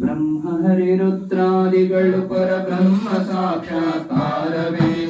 ಬ್ರಹ್ಮ ಹರಿರುದ್ರಾದಿಗಳು ಪರಬ್ರಹ್ಮ ಸಾಕ್ಷಾತ್ಕಾರವೇ.